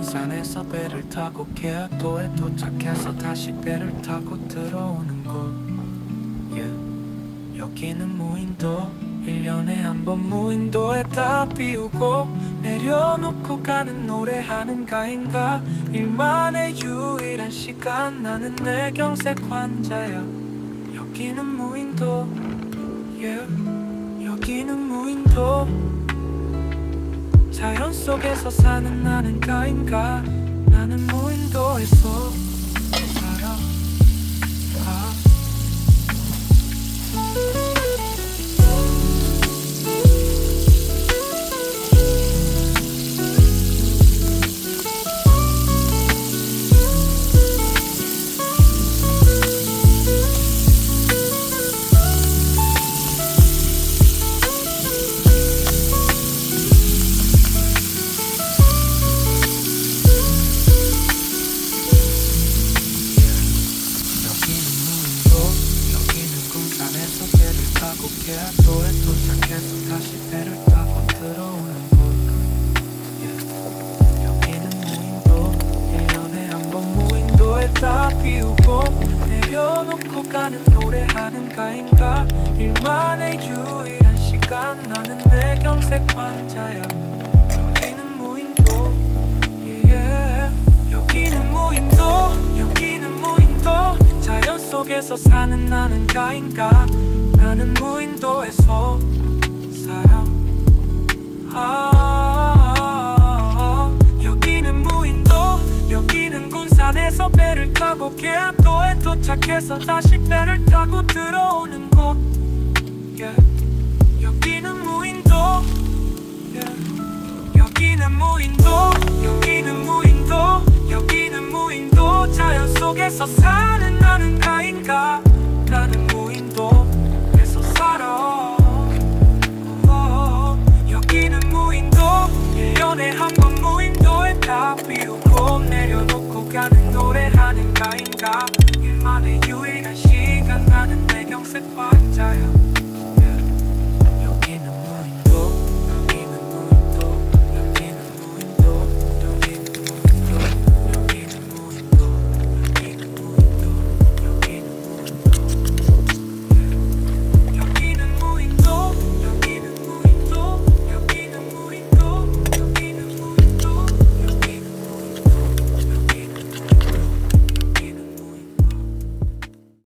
군산에서 배를 타고 계약도에 도착해서 다시 배를 타고 들어오는 곳 yeah. 여기는 무인도 1년에 한 번 무인도에 다 비우고 내려놓고 가는 노래하는 가인가 일만의 유일한 시간 나는 뇌경색 환자야 여기는 무인도 yeah. 여기는 무인도 자연 속에서 사는 나는 가인가? 나는 무인도에서 타고 계약도에 도착해서 다시 배를 타고 들어오는 곳. 여기는 무인도 1년에 한 번 무인도에 다 비우고 내려놓고 가는 노래하는 가인가 일만의 유일한 시간 나는 뇌경색 환자야 여기는 무인도 yeah. 여기는 무인도 여기는 무인도 자연 속에서 사는 나는 가인가 나는 무인도에서 살아 아, 여기는 무인도 여기는 군산에서 배를 타고 계암도에 도착해서 다시 배를 타고 들어오는 곳. Yeah. 여기는 무인도 yeah. 여기는 무인도 여기는 무인도 여기는 무인도. 자연 속에서 사는 나는 가인가? 나는 무인도 내려놓고 가는 노래하는 가인가? 일만의 유일한 시간 나는 내 경색 환자야